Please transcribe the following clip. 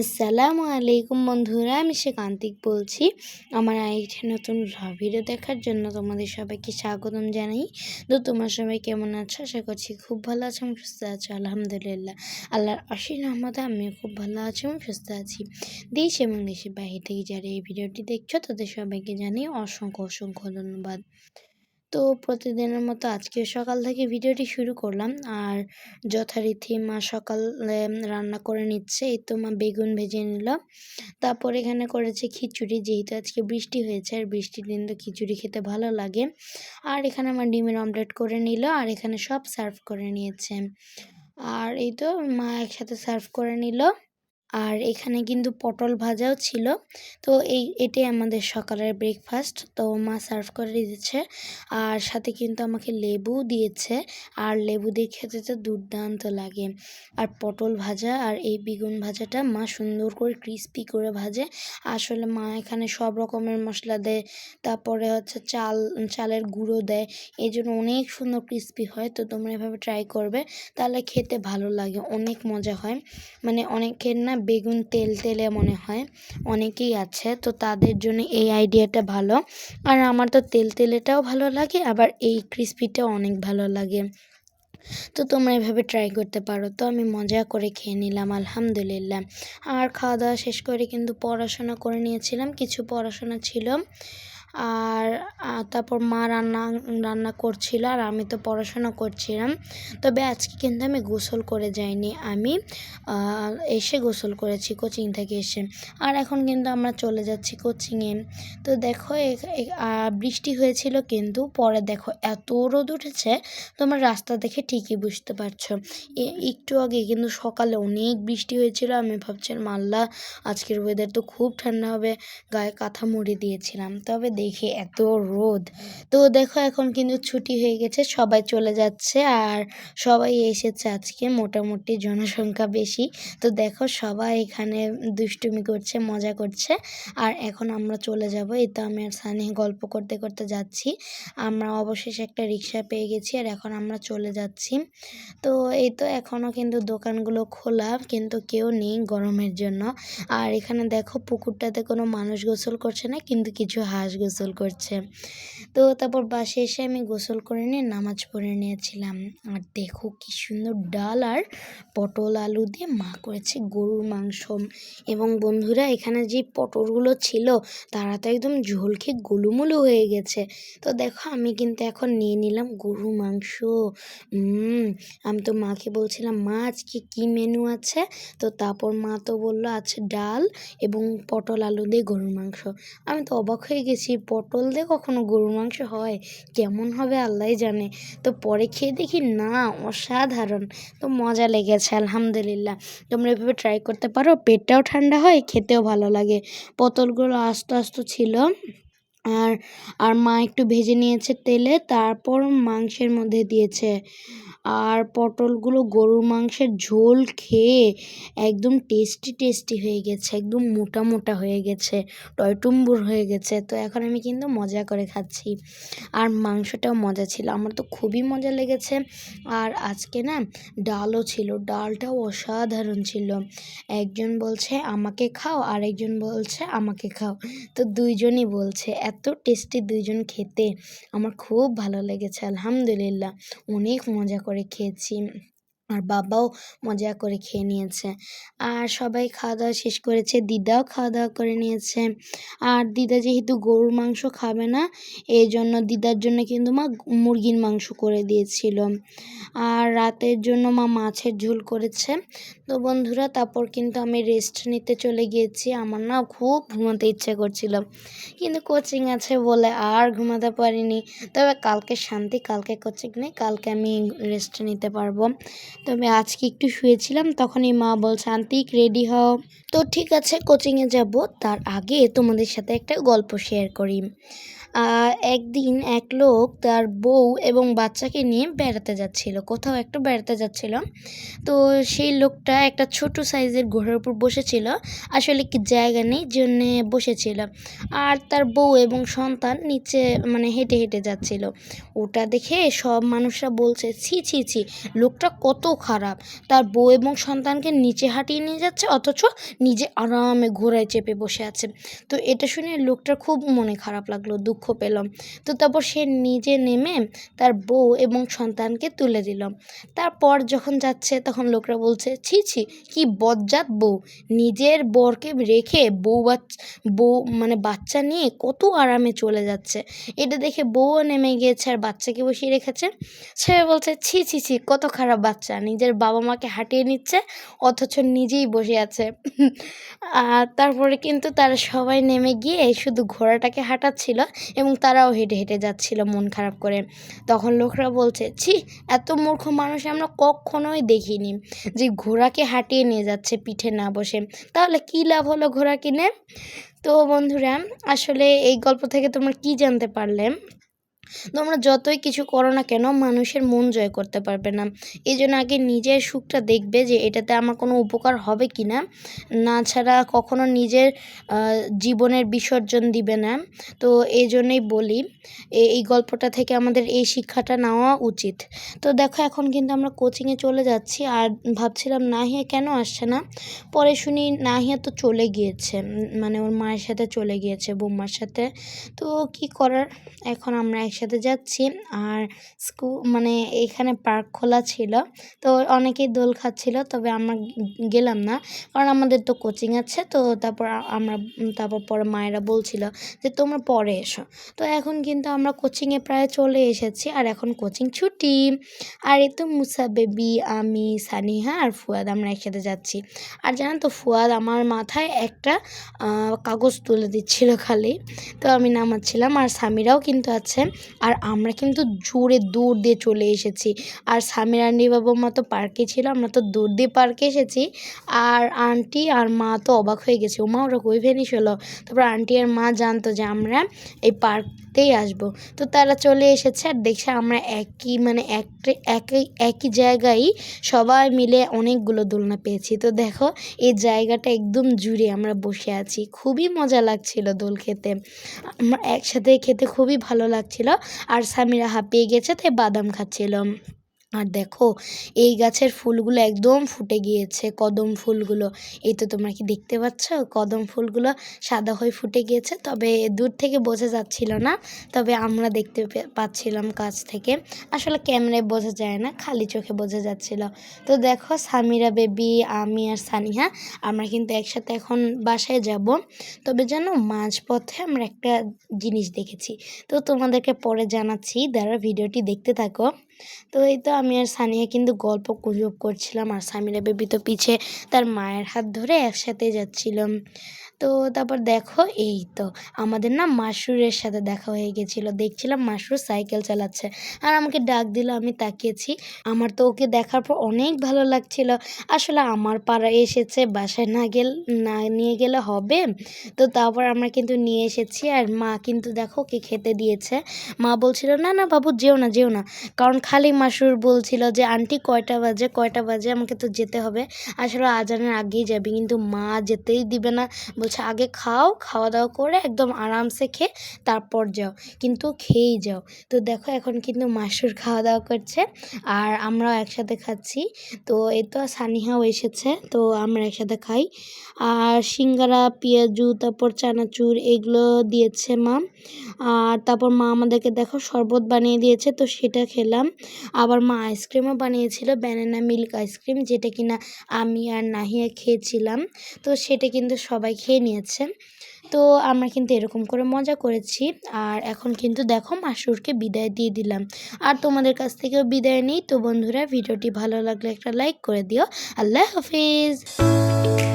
আসসালামু আলাইকুম বন্ধুরা, আমি সে কান্তিক বলছি। আমার আরেকটি নতুন ভিডিও দেখার জন্য তোমাদের সবাইকে স্বাগতম জানাই। তো তোমার সবাই কেমন আছো? আশা করছি খুব ভালো আছো আমি সুস্থ আছো, আলহামদুলিল্লাহ। আল্লাহর অসীম রহমতে আমিও খুব ভালো আছি এবং সুস্থ আছি। দেশ এবং দেশের বাইরে থেকে যারা এই ভিডিওটি দেখছ, তাদের সবাইকে জানিয়ে অসংখ্য অসংখ্য ধন্যবাদ। তো প্রতিদিনের মতো আজকে সকাল থেকে ভিডিওটি শুরু করলাম। আর যথারীতি মা সকালে রান্না করে নিচ্ছে, এই তো মা বেগুন ভেজে নিল। তারপর এখানে করেছে খিচুড়ি, যেহেতু আজকে বৃষ্টি হয়েছে, আর বৃষ্টির দিন তো খিচুড়ি খেতে ভালো লাগে। আর এখানে আমার ডিমের অমলেট করে নিল, আর এখানে সব সার্ভ করে নিয়েছে। আর এই তো মা একসাথে সার্ভ করে নিল। আর এখানে কিন্তু পটল ভাজাও ছিল। তো এই, এটাই আমাদের সকালের ব্রেকফাস্ট তো মা সার্ভ করে দিয়েছে। আর সাথে কিন্তু আমাকে লেবু দিয়েছে। আর লেবু দিয়ে খেতে তো দুর্দান্ত লাগে। আর পটল ভাজা আর এই বেগুন ভাজাটা মা সুন্দর করে ক্রিস্পি করে ভাজে। আসলে মা এখানে সব রকমের মশলা দেয়। তারপরে হচ্ছে চাল, চালের গুঁড়ো দেয়। এই জন্য অনেক সুন্দর ক্রিস্পি হয়। তো তোমরা এভাবে ট্রাই করবে, তাহলে খেতে ভালো লাগে। অনেক মজা হয়। মানে অনেকের না বেগুন তেল তেলে মনে হয় অনেকেই আছে, তো তাদের জন্য এই আইডিয়াটা ভালো। আর আমার তো তেল তেলেটাও ভালো লাগে, আবার এই ক্রিসপিটাও অনেক ভালো লাগে। তো তোমরা এভাবে ট্রাই করতে পারো। তো আমি মজা করে খেয়ে নিলাম, আলহামদুলিল্লাহ। আর খাওয়া দাওয়া শেষ করে কিন্তু পড়াশোনা করে নিয়েছিলাম, কিছু পড়াশোনা ছিল। আর তারপর মা রান্না রান্না করছিল আর আমি তো পড়াশোনা করছিলাম। তবে আজকে কিন্তু আমি গোসল করে যাইনি। আমি এসে গোসল করেছি কোচিং থেকে এসে। আর এখন কিন্তু আমরা চলে যাচ্ছি কোচিংয়ে তো দেখো বৃষ্টি হয়েছিল কিন্তু পরে দেখো এত রোদ উঠেছে, তোমার রাস্তা দেখে ঠিকই বুঝতে পারছ। একটু আগে কিন্তু সকালে অনেক বৃষ্টি হয়েছিল। আমি ভাবছিলাম, আল্লাহ, আজকের ওয়েদার তো খুব ঠান্ডা হবে। গায়ে কাঁথা মুড়ি দিয়েছিলাম। তবে দেখে, এত রোদ। তো দেখো এখন কিন্তু ছুটি হয়ে গেছে, সবাই চলে যাচ্ছে আর সবাই এসেছে আজকে, মোটামুটি জনসংখ্যা বেশি। তো দেখো সবাই এখানে দুষ্টুমি করছে, মজা করছে আর এখন আমরা চলে যাব। এই তো আমি আর সানি গল্প করতে করতে যাচ্ছি। আমরা অবশেষে একটা রিক্সা পেয়ে গেছি আর এখন আমরা চলে যাচ্ছি। তো এই তো এখনও কিন্তু দোকানগুলো খোলা, কিন্তু কেউ নেই গরমের জন্য। আর এখানে দেখো পুকুরটাতে কোনো মানুষ গোসল করছে না, কিন্তু কিছু হাঁস গোসল করছে। তো তারপর বাসে এসে আমি গোসল করে নিয়ে নামাজ পড়ে নিয়েছিলাম। আর দেখো কি সুন্দর ডাল আর পটল আলু দিয়ে মা করেছে গরুর মাংস। এবং বন্ধুরা, এখানে যে পটলগুলো ছিল, তারা তো একদম ঝোল খেয়ে গোলুমুলু হয়ে গেছে। তো দেখো, আমি কিন্তু এখন নিয়ে নিলাম গরুর মাংস। আমি তো মাকে বলছিলাম, মা, আজকে কী মেনু আছে? তো তারপর মা তো বলল, আছে ডাল এবং পটল আলু দিয়ে গরুর মাংস। আমি তো অবাক হয়ে গেছি। পটল দিয়ে কখনো গরুর মাংস হয়? কেমন হবে আল্লাহ জানে। তো পরে খেয়ে দেখি, না, অসাধারণ। তো মজা লেগেছে, আলহামদুলিল্লাহ। তোমরা এভাবে ট্রাই করতে পারো, পেটটাও ঠান্ডা হয়, খেতেও ভালো লাগে। পটলগুলো আস্তে আস্তে ছিল। আর আর মা একটু ভেজে নিয়েছে তেলে, তারপর মাংসের মধ্যে দিয়েছে। আর পটলগুলো গরুর মাংসের ঝোল খেয়ে একদম টেস্টি টেস্টি হয়ে গেছে, একদম মোটা মোটা হয়ে গেছে, টয়টুম্বুর হয়ে গেছে। তো এখন আমি কিন্তু মজা করে খাচ্ছি। আর মাংসটাও মজা ছিল, আমার তো খুবই মজা লেগেছে। আর আজকে না ডালও ছিল, ডালটাও অসাধারণ ছিল। একজন বলছে, আমাকে খাও। আর একজন বলছে, আমাকে খাও। তো দুইজনই বলছে, এত টেস্টি দুইজন খেতে, আমার খুব ভালো লেগেছে, আলহামদুলিল্লাহ। অনেক মজা করে খেয়েছি আর বাবাও মজা করে খেয়ে নিয়েছে। আর সবাই খাওয়া দাওয়া শেষ করেছে, দিদাও খাওয়া দাওয়া করে নিয়েছে। আর দিদা যেহেতু গরুর মাংস খাবে না এই জন্য দিদার জন্য কিন্তু মা মুরগির মাংস করে দিয়েছিল। আর রাতের জন্য মা মাছের ঝোল করেছে। তো বন্ধুরা, তারপর কিন্তু আমি রেস্ট নিতে চলে গিয়েছি। আমার না খুব ঘুমাতে ইচ্ছে করছিল। কিন্তু কোচিং আছে বলে আর ঘুমাতে পারিনি। তবে কালকে শান্তি, কালকে কোচিং নেই, কালকে আমি রেস্ট নিতে পারব। তবে আজকে একটু শুয়েছিলাম, তখনই মা বলছে আন্তিক রেডি হও। তো ঠিক আছে কোচিংয়ে যাব। তার আগে তোমাদের সাথে একটা গল্প শেয়ার করি। একদিন এক লোক তার বউ এবং বাচ্চাকে নিয়ে বেড়াতে যাচ্ছিল, কোথাও একটু বেড়াতে যাচ্ছিল। তো সেই লোকটা একটা ছোট সাইজের ঘোড়ার উপর বসেছিল, আসলে কি জায়গা নেই, জন্যে বসেছিল। আর তার বউ এবং সন্তান নিচে মানে হেঁটে হেঁটে যাচ্ছিল। ওটা দেখে সব মানুষরা বলছে, ছি ছি ছি, লোকটা কত খারাপ। তার বউ এবং সন্তানকে নিচে হাঁটিয়ে নিয়ে যাচ্ছে, অথচ নিজে আরামে ঘোড়ায় চেপে বসে আছে। তো এটা শুনে লোকটার খুব মনে খারাপ লাগল, দুঃখ পেলাম। তো তারপর সে নিজে নেমে তার বউ এবং সন্তানকে তুলে দিল। তারপর যখন যাচ্ছে, তখন লোকরা বলছে, ছি ছি, কি বজ্জাত বউ। নিজের বরকে রেখে বউ বাচ্চা, বউ মানে বাচ্চা নিয়ে কত আরামে চলে যাচ্ছে। এটা দেখে বউও নেমে গিয়েছে আর বাচ্চাকে বসিয়ে রেখেছে। সে বলছে, ছি ছি ছি, কত খারাপ বাচ্চা নিজের বাবা মাকে হাঁটিয়ে নিচ্ছে, অথচ নিজেই বসে আছে। আর তারপরে কিন্তু তারা সবাই নেমে গিয়ে শুধু ঘোড়াটাকে হাঁটাচ্ছিল এবং তারাও হেঁটে হেঁটে যাচ্ছিল মন খারাপ করে। তখন লোকরা বলছে, ছি, এত মূর্খ মানুষ আমরা কখনোই দেখিনি যে ঘোড়াকে হাঁটিয়ে নিয়ে যাচ্ছে পিঠে না বসে। তাহলে কী লাভ হলো ঘোড়া কিনে তো বন্ধুরা, আসলে এই গল্প থেকে তোমরা কি জানতে পারলে? তোমরা যতই কিছু করো না কেন, মানুষের মন জয় করতে পারবে না। এই জন্য আগে নিজের সুখটা দেখবে যে এটাতে আমার কোনো উপকার হবে কি না। না ছাড়া কখনো নিজের জীবনের বিসর্জন দিবে না। তো এই জন্যই বলি এই গল্পটা থেকে আমাদের এই শিক্ষাটা নেওয়া উচিত। তো দেখো এখন কিন্তু আমরা কোচিংয়ে চলে যাচ্ছি, আর ভাবছিলাম নাহিয়া কেন আসছে না? পরে শুনি নাহিয়া তো চলে গিয়েছে মানে ওর মায়ের সাথে চলে গিয়েছে, বৌমার সাথে। তো কি করার? এখন আমরা একসাথে যাচ্ছি। আর স্কু মানে এখানে পার্ক খোলা ছিল। তো অনেকেই দোল খাচ্ছিল, তবে আমরা গেলাম না। কারণ আমাদের তো কোচিং আছে, তো তারপর আমরা, তারপর পরে মায়েরা বলছিল যে, তোমরা পরে এসো। তো এখন কিন্তু আমরা কোচিংয়ে প্রায় চলে এসেছি, আর এখন কোচিং ছুটি। আর এই তো মুসা বেবি, আমি, সানিহা আর ফুয়াদ আমরা একসাথে যাচ্ছি। আর জানেন তো, ফুয়াদ আমার মাথায় একটা কাগজ তুলে দিচ্ছিল খালি। তো আমি নামাচ্ছিলাম, আর স্বামীরাও কিন্তু আছে। আর আমরা কিন্তু জোরে দূর দিয়ে চলে এসেছি। আর স্বামীর আন্টি বাবা মা তো পার্কে ছিল, আমরা তো দূর দিয়ে পার্কে এসেছি। আর আন্টি আর মা তো অবাক হয়ে গেছে ও মা ওরা কই ভেনিস হলো তারপর আন্টি আর মা জানতো যে আমরা এই পার্কতেই আসব। তো তারা চলে এসেছে আর দেখছে আমরা একই মানে এক একই একই জায়গায় সবাই মিলে অনেকগুলো দোলনা পেয়েছি। তো দেখো, এই জায়গাটা একদম জুড়ে আমরা বসে আছি। খুবই মজা লাগছিল দোল খেতে। আমরা একসাথে খেতে খুবই ভালো লাগছিল। আর সামিরা হাঁপিয়ে গেছে, তাই বাদাম খাচ্ছিলাম আর দেখো, এই গাছের ফুলগুলো একদম ফুটে গিয়েছে, কদম ফুলগুলো। এই তো তোমরা কি দেখতে পাচ্ছ? কদম ফুলগুলো সাদা হয়ে ফুটে গিয়েছে। তবে দূর থেকে বোঝা যাচ্ছিল না, তবে আমরা দেখতে পাচ্ছিলাম কাছ থেকে। আসলে ক্যামেরায় বোঝা যায় না, খালি চোখে বোঝা যাচ্ছিল। তো দেখো, সামিরা বেবি, আমি আর সানিহা, আমরা কিন্তু একসাথে এখন বাসায় যাব। তবে জানো, মাঝপথে আমরা একটা জিনিস দেখেছি। তো তোমাদেরকে পরে জানাচ্ছি, যারা ভিডিওটি দেখতে থাকো। তো এই তো আমি আর সানিয়া কিন্তু গল্প গুজব করছিলাম আর সামিরা বেবি তো পিছে তার মায়ের হাত ধরে একসাথে যাচ্ছিলাম তো তারপর দেখো এই তো, আমাদের না মাসরুরের সাথে দেখা হয়ে গেছিল। দেখছিলাম মাসরুর সাইকেল চালাচ্ছে। আর আমাকে ডাক দিল, আমি তাকিয়েছি। আমার তো ওকে দেখার পর অনেক ভালো লাগছিল। আসলে আমার পাড়া এসেছে, বাসায় না গেল, না নিয়ে গেলে হবে। তো তারপর আমরা কিন্তু নিয়ে এসেছি আর মা কিন্তু দেখো ওকে খেতে দিয়েছে। মা বলছিল, না না বাবু, যেও না যেও না। কারণ খালি মাসুর বলছিল যে, আন্টি, কয়টা বাজে? কয়টা বাজে? আমাকে তো যেতে হবে। আসলে আজানের আগেই যাবি, কিন্তু মা যেতেই দিবে না। বলছে আগে খাও খাওয়া দাওয়া করে একদম আরামসে খেয়ে তারপর যাও, কিন্তু খেয়েই যাও। তো দেখো এখন কিন্তু মাসুর খাওয়া দাওয়া করছে আর আমরাও একসাথে খাচ্ছি। তো এই তো সানিহাও এসেছে, তো আমরা একসাথে খাই। আর সিঙ্গারা, পেঁয়াজু, তারপর চানাচুর, এগুলো দিয়েছে মা। আর তারপর মা আমাদেরকে দেখো শরবত বানিয়ে দিয়েছে, তো সেটা খেলাম। আবার মা আইসক্রিমও বানিয়েছিল ব্যানানা মিল্ক আইসক্রিম যেটা কিনা আমি আর নাহিয়া খেয়েছিলাম। তো সেটা কিন্তু সবাই খেয়ে নিয়েছে। তো আমরা কিন্তু এরকম করে মজা করেছি। আর এখন কিন্তু দেখো মাসুরকে বিদায় দিয়ে দিলাম। আর তোমাদের কাছ থেকেও বিদায় নিই। তো বন্ধুরা, ভিডিওটি ভালো লাগলে একটা লাইক করে দিও। আল্লাহ হাফিজ।